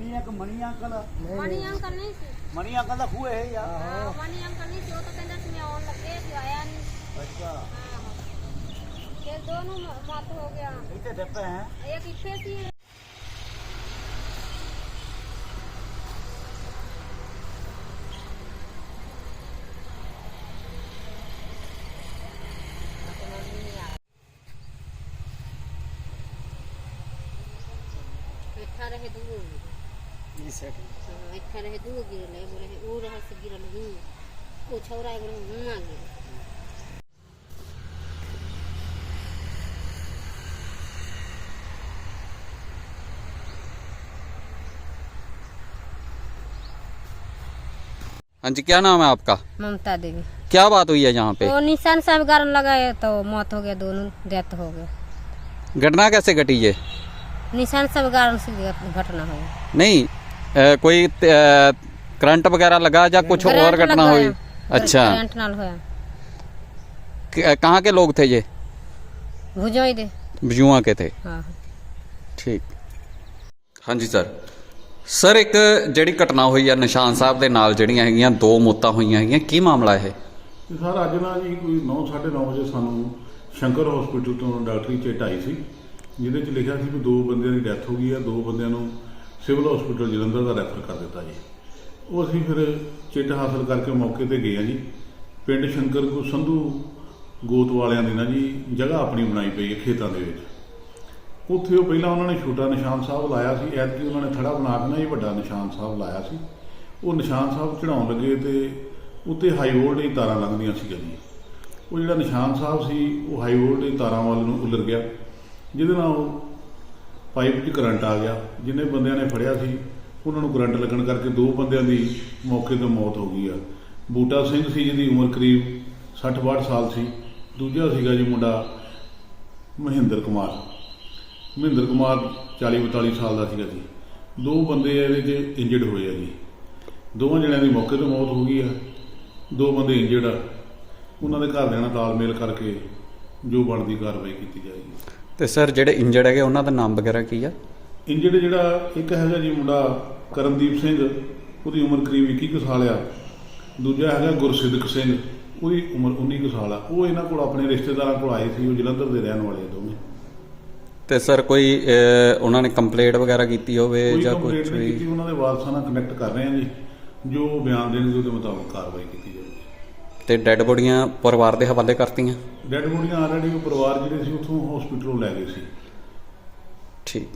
Uncle. ਮਣੀ uncle ਨਹੀਂ ਸੀ। ਮਣੀ uncle ਦਾ ਖੂਹ ਇਹ ਆ। ਹਾਂ, ਮਣੀ ਅੰਕਲ ਨਹੀਂ ਸੀ ਉਹ ਤਾਂ ਕਹਿੰਦਾ ਸੀ ਮੈਂ ਆਉਣ ਲੱਗੇ ਸੀ ਆਇਆ ਨਹੀਂ। ਅੱਛਾ। ਹਾਂ। ਤੇ ਦੋਨੋਂ ਮ- ਮਤ ਹੋ ਗਿਆ। ਇੱਥੇ ਡੱਪੇ ਹੈ। ਇੱਕ ਇੱਥੇ ਸੀ। ਇੱਥੇ ਰਹੇ ਦੂਰ। हाँ जी क्या नाम है आपका? ममता देवी। क्या बात हुई है यहाँ पे? वो निशान साहब गारन लगाए तो मौत हो गया दोनों डेथ हो गए। घटना कैसे घटी ये? निशान साहब गारन से घटना हो गई नहीं अ, कोई अ, करंट वगैरह लगा या कुछ और करंट घटना लगा हुई है। अच्छा करंट नाल होया क- कहाँ के लोग थे ये भुजोई दे बजुआ के थे हाँ ਠੀਕ ਹਾਂਜੀ ਸਰ ਸਰ ਇੱਕ ਜਿਹੜੀ ਘਟਨਾ ਹੋਈ ਆ ਨਿਸ਼ਾਨ ਸਾਹਿਬ ਦੇ ਨਾਲ ਜਿਹੜੀਆਂ ਹੈਗੀਆਂ ਦੋ ਮੌਤਾਂ ਹੋਈਆਂ ਹੈਗੀਆਂ ਕੀ ਮਾਮਲਾ ਇਹ ਤੇ ਸਰ ਅੱਜ ਨਾ ਜੀ ਕੋਈ 9:30 ਵਜੇ ਸਾਨੂੰ ਸ਼ੰਕਰ ਹਸਪੀਟਲ ਤੋਂ ਡਾਕਟਰੀ ਚਿੱਟ ਆਈ ਸੀ ਜਿਹਦੇ 'ਚ ਲਿਖਿਆ ਸੀ ਵੀ ਦੋ ਬੰਦਿਆਂ ਦੀ ਡੈਥ ਹੋ ਗਈ ਆ ਦੋ ਬੰਦਿਆਂ ਨੂੰ ਸਿਵਲ ਹਸਪੀਟਲ ਜਲੰਧਰ ਦਾ ਰੈਫਰ ਕਰ ਦਿੱਤਾ ਜੀ। ਉਹ ਅਸੀਂ ਫਿਰ ਚਿੱਟ ਹਾਸਲ ਕਰਕੇ ਮੌਕੇ ਤੇ ਗਏ ਆ ਜੀ। ਪਿੰਡ ਸ਼ੰਕਰ ਕੋ ਸੰਧੂ ਗੋਤ ਵਾਲਿਆਂ ਦੀ ਨਾ ਜੀ ਜਗ੍ਹਾ ਆਪਣੀ ਬਣਾਈ ਪਈ ਹੈ ਖੇਤਾਂ ਦੇ ਵਿੱਚ। ਉੱਥੇ ਉਹ ਪਹਿਲਾਂ ਉਹਨਾਂ ਨੇ ਛੋਟਾ ਨਿਸ਼ਾਨ ਸਾਹਿਬ ਲਾਇਆ ਸੀ, ਐਤਕੀ ਉਹਨਾਂ ਨੇ ਥੜਾ ਬਣਾ ਕੇ ਨਾ ਜੀ ਵੱਡਾ ਨਿਸ਼ਾਨ ਸਾਹਿਬ ਲਾਇਆ ਸੀ। ਉਹ ਨਿਸ਼ਾਨ ਸਾਹਿਬ ਚੜਾਉਣ ਲੱਗੇ ਤੇ ਉੱਤੇ ਹਾਈ ਵੋਲਟੇਜ ਤਾਰਾਂ ਲੰਘਦੀਆਂ ਸੀ ਜੀ। ਉਹ ਜਿਹੜਾ ਨਿਸ਼ਾਨ ਸਾਹਿਬ ਸੀ, ਉਹ ਹਾਈ ਵੋਲਟੇਜ ਤਾਰਾਂ ਵੱਲ ਨੂੰ ਉਲਰ ਗਿਆ। ਜਿਹਦੇ ਨਾਲ ਉਹ ਪਾਈਪ 'ਚ ਕਰੰਟ ਆ ਗਿਆ। ਜਿੰਨੇ ਬੰਦਿਆਂ ਨੇ ਫੜਿਆ ਸੀ, ਉਹਨਾਂ ਨੂੰ ਕਰੰਟ ਲੱਗਣ ਕਰਕੇ ਦੋ ਬੰਦਿਆਂ ਦੀ ਮੌਕੇ ਤੇ ਮੌਤ ਹੋ ਗਈ ਆ। ਬੂਟਾ ਸਿੰਘ ਸੀ, ਜਿਹਦੀ ਉਮਰ ਕਰੀਬ 60-62 ਸਾਲ ਸੀ। ਦੂਜਾ ਸੀਗਾ ਜੀ ਮੁੰਡਾ ਮਹਿੰਦਰ ਕੁਮਾਰ। ਮਹਿੰਦਰ ਕੁਮਾਰ 40-42 ਸਾਲ ਦਾ ਸੀਗਾ ਜੀ। ਦੋ ਬੰਦੇ ਇਹਦੇ 'ਚ ਇੰਜਰਡ ਹੋਏ ਆ ਜੀ। ਦੋਵਾਂ ਜਣਿਆਂ ਦੀ ਮੌਕੇ ਤੇ ਮੌਤ ਹੋ ਗਈ ਆ। ਦੋ ਬੰਦੇ ਇੰਜਰਡ ਆ। ਉਹਨਾਂ ਦੇ ਘਰਦਿਆਂ ਨਾਲ ਤਾਲਮੇਲ ਕਰਕੇ ਜੋ ਬਣਦੀ ਕਾਰਵਾਈ ਕੀਤੀ ਜਾਏਗੀ। ਤੇ ਸਰ ਜਿਹੜੇ ਇੰਜਰਡ ਹੈਗੇ ਉਹਨਾਂ ਦਾ ਨਾਮ ਵਗੈਰਾ ਕੀ ਆ? ਇੰਜਰਡ ਜਿਹੜਾ ਇੱਕ ਹੈਗਾ ਜੀ ਮੁੰਡਾ ਕਰਨਦੀਪ ਸਿੰਘ ਉਹਦੀ ਉਮਰ ਕਰੀਬ 21 ਕੁ ਸਾਲ ਆ। ਦੂਜਾ ਹੈਗਾ ਗੁਰਸਿੱਧਕ ਸਿੰਘ ਉਹਦੀ ਉਮਰ 19 ਕੁ ਸਾਲ ਆ। ਉਹ ਇਹਨਾਂ ਕੋਲ ਆਪਣੇ ਰਿਸ਼ਤੇਦਾਰਾਂ ਕੋਲ ਆਏ ਸੀ ਉਹ ਜਲੰਧਰ ਦੇ ਰਹਿਣ ਵਾਲੇ ਦੋਵੇਂ। ਤੇ ਸਰ ਕੋਈ ਉਹਨਾਂ ਨੇ ਕੰਪਲੇਂਟ ਵਗੈਰਾ ਕੀਤੀ ਹੋਵੇ ਕੋਈ ਜਾਂ ਕੁਝ ਨਹੀਂ ਵੀ? ਕੀਤੀ ਉਹਨਾਂ ਦੇ ਵਾਰਸਾਂ ਨਾਲ ਕਨੈਕਟ ਕਰ ਰਹੇ ਆ ਜੀ। ਜੋ ਬਿਆਨ ਦੇਣਗੇ ਉਹਦੇ ਮੁਤਾਬਕ ਕਾਰਵਾਈ ਕੀਤੀ ਜਾਵੇਗੀ ਤੇ ਡੈੱਡ ਬੋਡੀਆਂ ਪਰਿਵਾਰ ਦੇ ਹਵਾਲੇ ਕਰਤੀਆਂ। ਡੈਡ ਬੋਡੀਆਂ ਆਲਰੇਡੀ ਉਹ ਪਰਿਵਾਰ ਜਿਹੜੇ ਸੀ ਉੱਥੋਂ ਹਸਪੀਟਲੋਂ ਲੈ ਗਏ ਸੀ। ਠੀਕ।